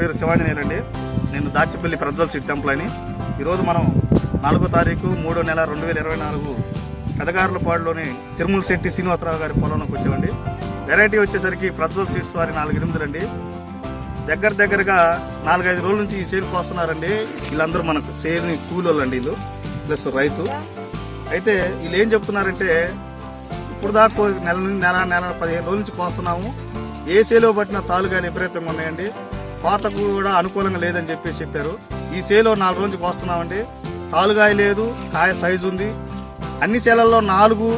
పేరు శివాంజనేయులండి నేను దాచిపల్లి ప్రజ్వల్ సీట్స్ ఎంప్లాయని ఈరోజు మనం నాలుగో తారీఖు మూడో నెల రెండు వేల ఇరవై నాలుగు పెదగారులపాడులోని తిరుమల శెట్టి శ్రీనివాసరావు గారి పొలంలోకి వచ్చామండి. వెరైటీ వచ్చేసరికి ప్రజ్వల్ సీట్స్ వారి నాలుగు ఎనిమిదిలండి దగ్గర దగ్గరగా నాలుగైదు రోజుల నుంచి ఈ సేల్ వస్తున్నారండి వీళ్ళందరూ మనకు సేల్ని కూలోళ్ళు అండి వీళ్ళు ప్లస్ రైతు. అయితే వీళ్ళు ఏం చెప్తున్నారంటే ఇప్పుడు దాకా నెల నెల నెల పదిహేను రోజుల నుంచి కోస్తున్నాము. ఏ సేలో పట్టిన తాలుగాలు విపరీతంగా ఉన్నాయండి. కోతకు కూడా అనుకూలంగా లేదని చెప్పి చెప్పారు. ఈ చేలో నాలుగు రోజులు కోస్తున్నామండి. తాలుగాయ లేదు కాయ సైజు ఉంది. అన్ని చేలల్లో నాలుగు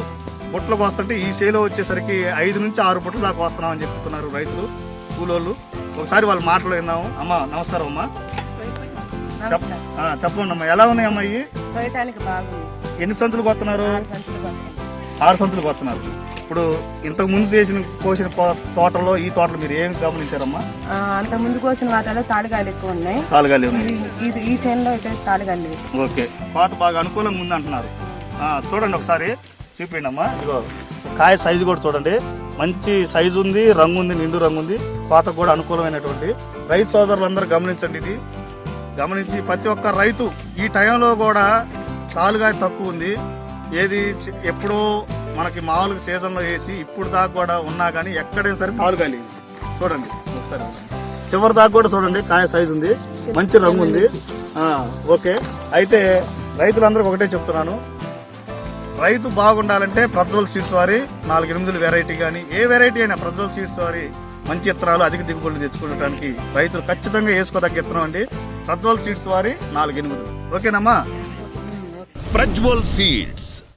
బుట్టలు కోస్తుంటే ఈ చేలో వచ్చేసరికి ఐదు నుంచి ఆరు బుట్టలు దాకా కోస్తున్నామని చెప్తున్నారు రైతులు కూలోళ్ళు. ఒకసారి వాళ్ళ మాటలు విందాము. అమ్మ నమస్కారం అమ్మా. చెప్పండి అమ్మా ఎలా ఉన్నాయమ్మా ఇవి ఎన్ని సంతులు కొస్తున్నారు. ఆరు సంతులు కొస్తున్నారు. ఇప్పుడు ఇంతకు ముందు చేసిన కోసిన తోటలో ఈ తోటలో మీరు ఏం గమనించారమ్మా? ఆ, అంత ముందు కోసిన వాటిలో తాడుగాయలు ఎక్కువ ఉన్నాయి. తాలుగాలి ఉన్నాయి? ఇది ఈ చేనులో అయితే లేవు. ఓకే. పాత బాగా అనుకూలంగా ఉంది అంటున్నారు చూడండి ఒకసారి చూపిండి అమ్మా ఇగో కాయ సైజు కూడా చూడండి. మంచి సైజు ఉంది రంగు ఉంది నిండు రంగు ఉంది. పాత కూడా అనుకూలమైనటువంటి. రైతు సోదరులందరూ గమనించండి ఇది. గమనించి ప్రతి ఒక్క రైతు ఈ టైంలో కూడా తాలుగాయ తక్కువ ఉంది. ఏది ఎప్పుడో మనకి మామూలుగా సీజన్లో వేసి ఇప్పుడు దాకా కూడా ఉన్నా కానీ ఎక్కడైనా సరే తాలుగాయ చూడండి. ఒకసారి చివరి దాకా కూడా చూడండి. కాయ సైజు ఉంది. మంచి రంగు ఉంది. ఓకే. అయితే రైతులందరికీ ఒకటే చెప్తున్నాను. రైతు బాగుండాలంటే ప్రజ్వల్ సీడ్స్ వారి నాలుగు ఎనిమిది వెరైటీ కానీ ఏ వెరైటీ అయినా ప్రజ్వల్ సీడ్స్ వారి మంచి విత్తనాలు అధిక దిగుబడులు తెచ్చుకోవడానికి రైతులు ఖచ్చితంగా వేసుకోదగ్గ విత్తనం అండి. ప్రజ్వల్ సీడ్స్ వారి నాలుగు ఎనిమిది ఓకేనమ్మా? ప్రజ్వల్ సీడ్స్